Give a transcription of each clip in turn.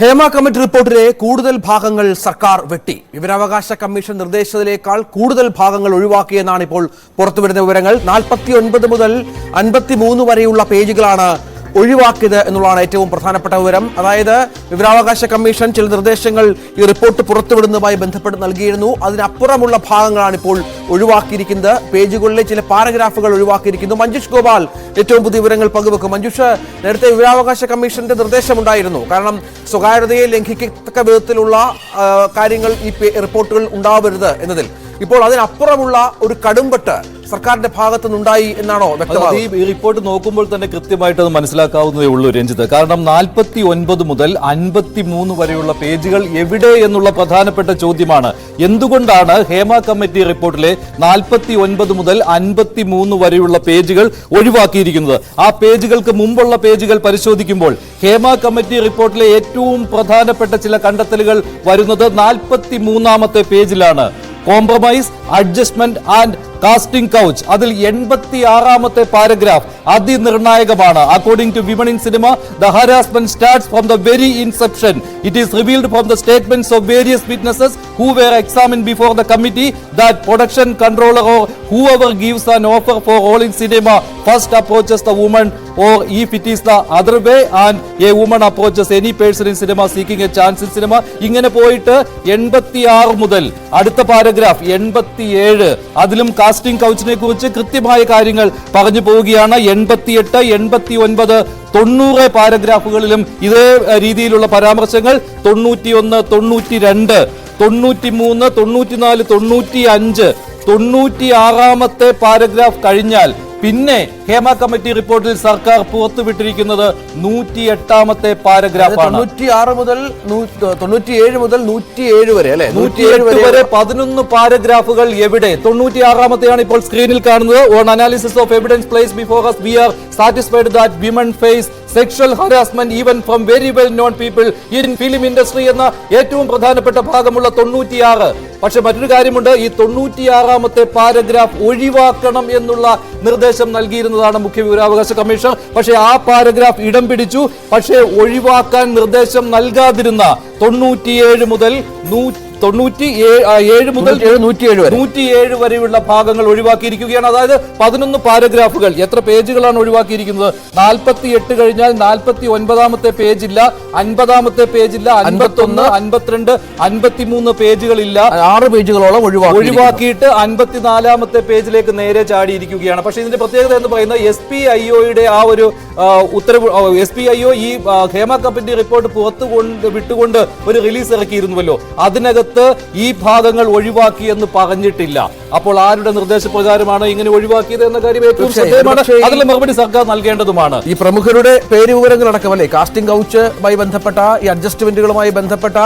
Hema committee റിപ്പോർട്ടിലെ കൂടുതൽ ഭാഗങ്ങൾ സർക്കാർ വെട്ടി. വിവരാവകാശ കമ്മീഷൻ നിർദ്ദേശത്തിലേക്കാൾ കൂടുതൽ ഭാഗങ്ങൾ ഒഴിവാക്കിയെന്നാണ് ഇപ്പോൾ പുറത്തുവരുന്ന വിവരങ്ങൾ. നാൽപ്പത്തി ഒൻപത് മുതൽ അൻപത്തി മൂന്ന് വരെയുള്ള പേജുകളാണ് ഒഴിവാക്കിയത് എന്നുള്ളതാണ് ഏറ്റവും പ്രധാനപ്പെട്ട വിവരം. അതായത് വിവരാവകാശ കമ്മീഷൻ ചില നിർദ്ദേശങ്ങൾ ഈ റിപ്പോർട്ട് പുറത്തുവിടുന്നതുമായി ബന്ധപ്പെട്ട് നൽകിയിരുന്നു. അതിനപ്പുറമുള്ള ഭാഗങ്ങളാണ് ഇപ്പോൾ ഒഴിവാക്കിയിരിക്കുന്നത്. പേജുകളിലെ ചില പാരഗ്രാഫുകൾ ഒഴിവാക്കിയിരിക്കുന്നു. മഞ്ജുഷ് ഗോപാൽ ഏറ്റവും പുതിയ വിവരങ്ങൾ പങ്കുവെക്കും. മഞ്ജുഷ് നേരത്തെ വിവരാവകാശ കമ്മീഷന്റെ നിർദ്ദേശമുണ്ടായിരുന്നു. കാരണം സ്വകാര്യതയെ ലംഘിക്കത്തക്ക വിധത്തിലുള്ള കാര്യങ്ങൾ ഈ റിപ്പോർട്ടുകൾ ഉണ്ടാവരുത് എന്നതിൽ. ഇപ്പോൾ അതിനപ്പുറമുള്ള ഒരു കടുംപെട്ട് സർക്കാരിന്റെ ഭാഗത്തു നിന്നുണ്ടായി എന്നാണോ വ്യക്തമാകുന്നത്? ഈ റിപ്പോർട്ട് നോക്കുമ്പോൾ തന്നെ കൃത്യമായിട്ട് അത് മനസ്സിലാക്കാവുന്നതേ ഉള്ളൂ രഞ്ജിത്ത്. കാരണം നാൽപ്പത്തി ഒൻപത് മുതൽ അൻപത്തി മൂന്ന് വരെയുള്ള പേജുകൾ എവിടെ എന്നുള്ള പ്രധാനപ്പെട്ട ചോദ്യമാണ്. എന്തുകൊണ്ടാണ് ഹേമ കമ്മിറ്റി റിപ്പോർട്ടിലെ നാൽപ്പത്തി ഒൻപത് മുതൽ അൻപത്തി മൂന്ന് വരെയുള്ള പേജുകൾ ഒഴിവാക്കിയിരിക്കുന്നത്? ആ പേജുകൾക്ക് മുമ്പുള്ള പേജുകൾ പരിശോധിക്കുമ്പോൾ ഹേമ കമ്മിറ്റി റിപ്പോർട്ടിലെ ഏറ്റവും പ്രധാനപ്പെട്ട ചില കണ്ടെത്തലുകൾ വരുന്നത് നാൽപ്പത്തി മൂന്നാമത്തെ പേജിലാണ്. Compromise adjustment and casting couch അതിൽ എൺപത്തി ആറാമത്തെ paragraph അതിനിർണായകമാണ്. According to women in cinema the harassment starts from the very inception it is revealed from the statements of various witnesses who were examine before the committee that production controller or whoever gives an offer for all in cinema first approaches the woman or if it is the other way and a woman approaches any person in cinema seeking a chance in cinema ഇങ്ങനെ പോയിട്ട് എൺപത്തി ആറ് മുതൽ അടുത്ത paragraph എൺപത്തി ഏഴ് അതിലും casting കൗച്ചിനെ കുറിച്ച് കൃത്യമായ കാര്യങ്ങൾ പറഞ്ഞു പോവുകയാണ്. എൺപത്തിയെട്ട് എൺപത്തി ഒൻപത് തൊണ്ണൂറ് പാരഗ്രാഫുകളിലും ഇതേ രീതിയിലുള്ള പരാമർശങ്ങൾ. തൊണ്ണൂറ്റിയൊന്ന് തൊണ്ണൂറ്റി രണ്ട് തൊണ്ണൂറ്റി മൂന്ന് തൊണ്ണൂറ്റിനാല് തൊണ്ണൂറ്റി അഞ്ച് തൊണ്ണൂറ്റി ആറാമത്തെ പാരഗ്രാഫ് കഴിഞ്ഞാൽ പിന്നെ ഹേമ കമ്മിറ്റി റിപ്പോർട്ടിൽ സർക്കാർ പുറത്തുവിട്ടിരിക്കുന്നത് നൂറ്റി എട്ടാമത്തെ പാരഗ്രാഫാണ്. തൊണ്ണൂറ്റി ആറ് മുതൽ തൊണ്ണൂറ്റിയേഴ് മുതൽ നൂറ്റിയേഴ് വരെ അല്ലെ? നൂറ്റിയെട്ട് വരെ പതിനൊന്ന് പാരഗ്രാഫുകൾ എവിടെ? തൊണ്ണൂറ്റി ആറാമത്തെയാണ് ഇപ്പോൾ സ്ക്രീനിൽ കാണുന്നത്. On analysis of evidence place before us we are satisfied that women face sexual harassment even from very well known people in film industry എന്ന ഏറ്റവും പ്രധാനപ്പെട്ട ഭാഗമുള്ള തൊണ്ണൂറ്റിയാറ് പക്ഷെ മറ്റൊരു കാര്യമുണ്ട്. ഈ തൊണ്ണൂറ്റിയാറാമത്തെ പാരഗ്രാഫ് ഒഴിവാക്കണം എന്നുള്ള നിർദ്ദേശം നൽകിയിരുന്നതാണ് മുഖ്യ വിവരാവകാശ കമ്മീഷൻ. പക്ഷേ ആ പാരഗ്രാഫ് ഇടം പിടിച്ചു. പക്ഷേ ഒഴിവാക്കാൻ നിർദ്ദേശം നൽകാതിരുന്ന തൊണ്ണൂറ്റിയേഴ് മുതൽ നൂ- തൊണ്ണൂറ്റി ഏഴ് മുതൽ നൂറ്റിയേഴ് വരെ. നൂറ്റിയേഴ് വരെയുള്ള ഭാഗങ്ങൾ ഒഴിവാക്കിയിരിക്കുകയാണ്. അതായത് പതിനൊന്ന് പാരഗ്രാഫുകൾ. എത്ര പേജുകളാണ് ഒഴിവാക്കിയിരിക്കുന്നത്? നാൽപ്പത്തി എട്ട് കഴിഞ്ഞാൽ നാൽപ്പത്തി ഒൻപതാമത്തെ പേജില്ല അൻപതാമത്തെ പേജില്ല അൻപത്തൊന്ന് അൻപത്തിരണ്ട് അൻപത്തിമൂന്ന് പേജുകളില്ല. ആറ് പേജുകളോളം ഒഴിവാക്കി ഒഴിവാക്കിയിട്ട് അൻപത്തിനാലാമത്തെ പേജിലേക്ക് നേരെ ചാടിയിരിക്കുകയാണ്. പക്ഷേ ഇതിന്റെ പ്രത്യേകത എന്ന് പറയുന്നത് എസ് പി ഐ ഒയുടെ ആ ഒരു ഉത്തരവ് എസ് പി ഐ ഒ ഈ ഹേമ കമ്മിറ്റി റിപ്പോർട്ട് പുറത്തു കൊണ്ട് വിട്ടുകൊണ്ട് ഒരു റിലീസ് ഇറക്കിയിരുന്നുവല്ലോ. അതിനകത്ത് ഈ ഭാഗങ്ങൾ ഒഴിവാക്കി എന്ന് പറഞ്ഞിട്ടില്ല. അപ്പോൾ ആരുടെ നിർദ്ദേശപ്രകാരമാണ് ഇങ്ങനെ ഒഴിവാക്കിയത് എന്ന കാര്യം ഏറ്റവും അതിൽ ശ്രദ്ധേയമാണ്. അതിൽ മറുപടി സർക്കാർ നൽകേണ്ടതുമാണ്. ഈ പ്രമുഖരുടെ പേര് വിവരങ്ങൾ അടക്കമല്ലേ കാസ്റ്റിംഗ് കൗച്ചുമായി ബന്ധപ്പെട്ട ഈ അഡ്ജസ്റ്റ്മെന്റുകളുമായി ബന്ധപ്പെട്ട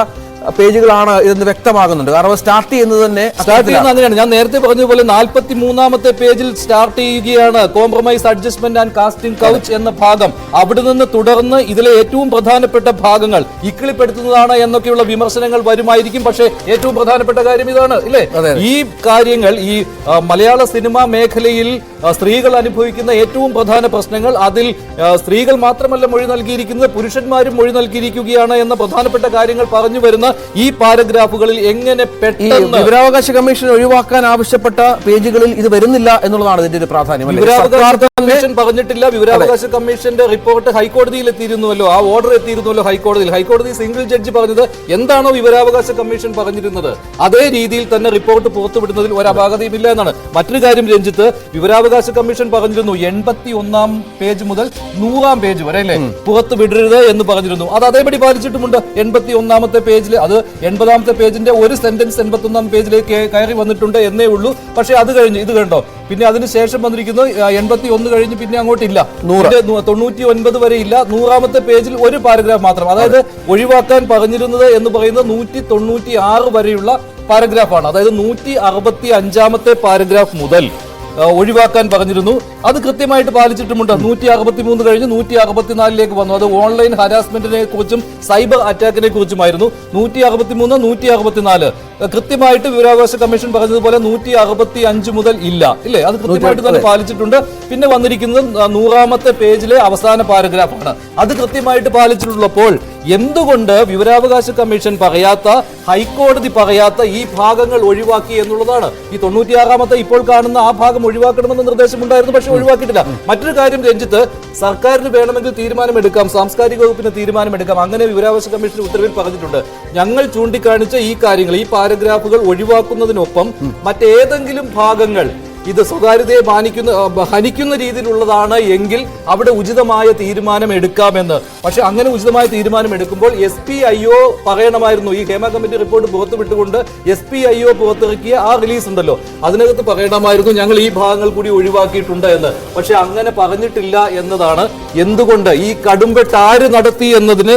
പേജുകളാണ് ഇതെന്ന് വ്യക്തമാകുന്നുണ്ട്. കാരണം സ്റ്റാർട്ട് ചെയ്യുന്നത് തന്നെ സ്റ്റാർട്ട് ചെയ്യുന്നത് അങ്ങനെയാണ്. ഞാൻ നേരത്തെ പറഞ്ഞതുപോലെ നാൽപ്പത്തി മൂന്നാമത്തെ പേജിൽ സ്റ്റാർട്ട് ചെയ്യുകയാണ്. Compromise adjustment and casting couch എന്ന ഭാഗം. അവിടെ നിന്ന് തുടർന്ന് ഇതിലെ ഏറ്റവും പ്രധാനപ്പെട്ട ഭാഗങ്ങൾ ഇക്കിളിപ്പെടുത്തുന്നതാണ് എന്നൊക്കെയുള്ള വിമർശനങ്ങൾ വരുമായിരിക്കും. പക്ഷേ ഏറ്റവും പ്രധാനപ്പെട്ട കാര്യം ഇതാണ് ഇല്ലേ? ഈ കാര്യങ്ങൾ ഈ മലയാള സിനിമാ മേഖലയിൽ സ്ത്രീകൾ അനുഭവിക്കുന്ന ഏറ്റവും പ്രധാന പ്രശ്നങ്ങൾ അതിൽ സ്ത്രീകൾ മാത്രമല്ല മൊഴി നൽകിയിരിക്കുന്നത് പുരുഷന്മാരും മൊഴി നൽകിയിരിക്കുകയാണ് എന്ന പ്രധാനപ്പെട്ട കാര്യങ്ങൾ പറഞ്ഞു വരുന്ന ഈ പാരഗ്രാഫുകളിൽ എങ്ങനെ പെട്ടെന്ന് വിവരാവകാശ കമ്മീഷൻ ഒഴിവാക്കാൻ ആവശ്യപ്പെട്ട പേജുകളിൽ ഇത് വരുന്നില്ല എന്നുള്ളതാണ് ഇതിന്റെ ഒരു പ്രാധാന്യം കമ്മീഷൻ പറഞ്ഞിട്ടില്ല. വിവരാവകാശ കമ്മീഷന്റെ റിപ്പോർട്ട് ഹൈക്കോടതിയിൽ എത്തിയിരുന്നുവല്ലോ ആ ഓർഡർ എത്തിയിരുന്നുവല്ലോ ഹൈക്കോടതിയിൽ. ഹൈക്കോടതി സിംഗിൾ ജഡ്ജി പറഞ്ഞത് എന്താണോ വിവരാവകാശ കമ്മീഷൻ പറഞ്ഞിരുന്നത്. അതേ രീതിയിൽ തന്നെ റിപ്പോർട്ട് പുറത്തുവിടുന്നതിൽ ഒരു അപാകതയുമില്ല എന്നാണ്. മറ്റൊരു കാര്യം രഞ്ജിത്ത് വിവരാവകാശ കമ്മീഷൻ പറഞ്ഞിരുന്നു എൺപത്തി ഒന്നാം പേജ് മുതൽ നൂറാം പേജ് വരെ അല്ലേ? പുറത്ത് വിടരുത് എന്ന് പറഞ്ഞിരുന്നു. അത് അതേപടി പാലിച്ചിട്ടുമുണ്ട്. എൺപത്തി ഒന്നാമത്തെ പേജിൽ അത് എൺപതാമത്തെ പേജിന്റെ ഒരു സെന്റൻസ് എൺപത്തി ഒന്നാം പേജിലേക്ക് കയറി വന്നിട്ടുണ്ട് എന്നേ ഉള്ളൂ. പക്ഷേ അത് കഴിഞ്ഞ് ഇത് കണ്ടോ? പിന്നെ അതിനുശേഷം വന്നിരിക്കുന്നത് എൺപത്തി ഒന്ന് കഴിഞ്ഞ് പിന്നെ അങ്ങോട്ടില്ല. തൊണ്ണൂറ്റി ഒൻപത് വരെ ഇല്ല. നൂറാമത്തെ പേജിൽ ഒരു പാരഗ്രാഫ് മാത്രം. അതായത് ഒഴിവാക്കാൻ പറഞ്ഞിരുന്നത് എന്ന് പറയുന്നത് നൂറ്റി തൊണ്ണൂറ്റി ആറ് വരെയുള്ള പാരഗ്രാഫാണ്. അതായത് നൂറ്റി അറുപത്തി അഞ്ചാമത്തെ പാരഗ്രാഫ് മുതൽ ഒഴിവാക്കാൻ പറഞ്ഞിരുന്നു. അത് കൃത്യമായിട്ട് പാലിച്ചിട്ടുമുണ്ട്. നൂറ്റി അറുപത്തി മൂന്ന് കഴിഞ്ഞ് നൂറ്റി അറുപത്തിനാലിലേക്ക് വന്നു. അത് ഓൺലൈൻ ഹരാസ്മെന്റിനെ കുറിച്ചും സൈബർ അറ്റാക്കിനെ കുറിച്ചുമായിരുന്നു. നൂറ്റി അറുപത്തി മൂന്ന് നൂറ്റി അറുപത്തിനാല് കൃത്യമായിട്ട് വിവരാവകാശ കമ്മീഷൻ പറഞ്ഞതുപോലെ നൂറ്റി അറുപത്തി അഞ്ച് മുതൽ ഇല്ല. ഇല്ലേ? അത് കൃത്യമായിട്ട് തന്നെ പാലിച്ചിട്ടുണ്ട്. പിന്നെ വന്നിരിക്കുന്നത് നൂറാമത്തെ പേജിലെ അവസാന പാരഗ്രാഫാണ് അത് കൃത്യമായിട്ട് പാലിച്ചിട്ടുള്ളപ്പോൾ എന്തുകൊണ്ട് വിവരാവകാശ കമ്മീഷൻ പറയാത്ത ഹൈക്കോടതി പറയാത്ത ഈ ഭാഗങ്ങൾ ഒഴിവാക്കി എന്നുള്ളതാണ്? ഈ തൊണ്ണൂറ്റിയാറാമത്തെ ഇപ്പോൾ കാണുന്ന ആ ഭാഗം ഒഴിവാക്കണമെന്ന നിർദ്ദേശമുണ്ടായിരുന്നു പക്ഷെ ഒഴിവാക്കിയിട്ടില്ല. മറ്റൊരു കാര്യം രഞ്ജിത്ത് സർക്കാരിന് വേണമെങ്കിൽ തീരുമാനമെടുക്കാം സാംസ്കാരിക വകുപ്പിന് തീരുമാനമെടുക്കാം അങ്ങനെ വിവരാവകാശ കമ്മീഷൻ ഉത്തരവിൽ പറഞ്ഞിട്ടുണ്ട്. ഞങ്ങൾ ചൂണ്ടിക്കാണിച്ച ഈ കാര്യങ്ങൾ ഈ പാരഗ്രാഫുകൾ ഒഴിവാക്കുന്നതിനൊപ്പം മറ്റേതെങ്കിലും ഭാഗങ്ങൾ ഇത് സ്വകാര്യതയെ മാനിക്കുന്ന ഹനിക്കുന്ന രീതിയിലുള്ളതാണ് എങ്കിൽ അവിടെ ഉചിതമായ തീരുമാനം എടുക്കാമെന്ന് പക്ഷെ അങ്ങനെ ഉചിതമായ തീരുമാനം എടുക്കുമ്പോൾ എസ് പി ഐ ഒ പറയണമായിരുന്നു ഈ ഹേമ കമ്മിറ്റി റിപ്പോർട്ട് പുറത്തുവിട്ടുകൊണ്ട് എസ് പി ഐ ഒ പുറത്തിറക്കിയ ആ റിലീസ് ഉണ്ടല്ലോ അതിനകത്ത് പറയണമായിരുന്നു ഞങ്ങൾ ഈ ഭാഗങ്ങൾ കൂടി ഒഴിവാക്കിയിട്ടുണ്ട് എന്ന്. പക്ഷെ അങ്ങനെ പറഞ്ഞിട്ടില്ല എന്നതാണ് എന്തുകൊണ്ട് ഈ കടുംവെട്ട് ആര് നടത്തി എന്നതിന്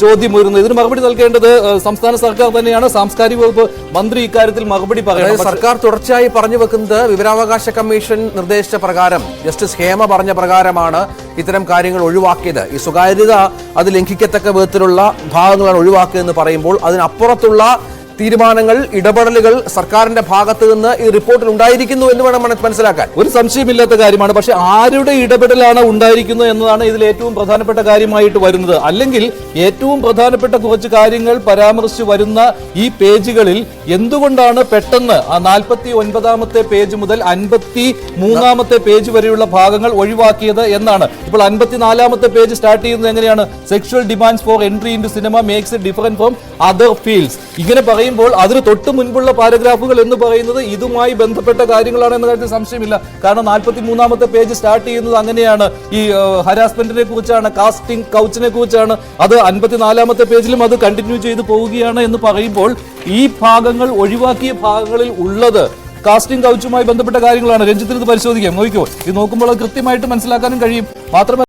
ചോദ്യം വരുന്നത് ഇതിന് മറുപടി നൽകേണ്ടത് സംസ്ഥാന സർക്കാർ തന്നെയാണ്. സാംസ്കാരിക വകുപ്പ് മന്ത്രി ഇക്കാര്യത്തിൽ മറുപടി പറയുന്നത് സർക്കാർ തുടർച്ചയായി പറഞ്ഞു വെക്കുന്നത് വിവരാവകാശ കമ്മീഷൻ നിർദ്ദേശിച്ച പ്രകാരം ജസ്റ്റിസ് ഹേമ പറഞ്ഞ പ്രകാരമാണ് ഇത്തരം കാര്യങ്ങൾ ഒഴിവാക്കിയത്. ഈ സ്വകാര്യത അത് ലംഘിക്കത്തക്ക വിധത്തിലുള്ള ഭാഗങ്ങളാണ് ഒഴിവാക്കിയതെന്ന് പറയുമ്പോൾ അതിനപ്പുറത്തുള്ള തീരുമാനങ്ങൾ ഇടപെടലുകൾ സർക്കാരിന്റെ ഭാഗത്ത് നിന്ന് ഈ റിപ്പോർട്ടിൽ ഉണ്ടായിരിക്കുന്നു എന്ന് വേണം മന- മനസ്സിലാക്കാൻ. ഒരു സംശയമില്ലാത്ത കാര്യമാണ്. പക്ഷെ ആരുടെ ഇടപെടലാണ് ഉണ്ടായിരിക്കുന്നത് എന്നതാണ് ഇതിൽ ഏറ്റവും പ്രധാനപ്പെട്ട കാര്യമായിട്ട് വരുന്നത്. അല്ലെങ്കിൽ ഏറ്റവും പ്രധാനപ്പെട്ട കുറച്ച് കാര്യങ്ങൾ പരാമർശിച്ച് വരുന്ന ഈ പേജുകളിൽ എന്തുകൊണ്ടാണ് പെട്ടെന്ന് ആ നാൽപ്പത്തി ഒൻപതാമത്തെ പേജ് മുതൽ അൻപത്തി മൂന്നാമത്തെ പേജ് വരെയുള്ള ഭാഗങ്ങൾ ഒഴിവാക്കിയത് എന്നാണ്. ഇപ്പോൾ അൻപത്തിനാലാമത്തെ പേജ് സ്റ്റാർട്ട് ചെയ്യുന്നത് എങ്ങനെയാണ്? Sexual demands for entry in cinema makes different from other fields ഇങ്ങനെ പറയുമ്പോൾ അതിന് തൊട്ട് മുൻപുള്ള പാരഗ്രാഫുകൾ എന്ന് പറയുന്നത് ഇതുമായി ബന്ധപ്പെട്ട കാര്യങ്ങളാണ് എന്ന കാര്യത്തിൽ സംശയമില്ല. കാരണം നാൽപ്പത്തി മൂന്നാമത്തെ പേജ് സ്റ്റാർട്ട് ചെയ്യുന്നത് അങ്ങനെയാണ്. ഈ ഹരാസ്മെന്റിനെ കുറിച്ചാണ് കാസ്റ്റിംഗ് കൗച്ചിനെ കുറിച്ചാണ്. അത് അൻപത്തിനാലാമത്തെ പേജിലും അത് കണ്ടിന്യൂ ചെയ്ത് പോവുകയാണ് എന്ന് പറയുമ്പോൾ ഈ ഭാഗങ്ങൾ ഒഴിവാക്കിയ ഭാഗങ്ങളിൽ ഉള്ളത് കാസ്റ്റിംഗ് കൗച്ചുമായി ബന്ധപ്പെട്ട കാര്യങ്ങളാണ്. രഞ്ജിത്തിന് ഇത് പരിശോധിക്കാം. നോക്കിക്കോ. ഇത് നോക്കുമ്പോൾ അത് കൃത്യമായിട്ട് മനസ്സിലാക്കാനും കഴിയും. മാത്രമല്ല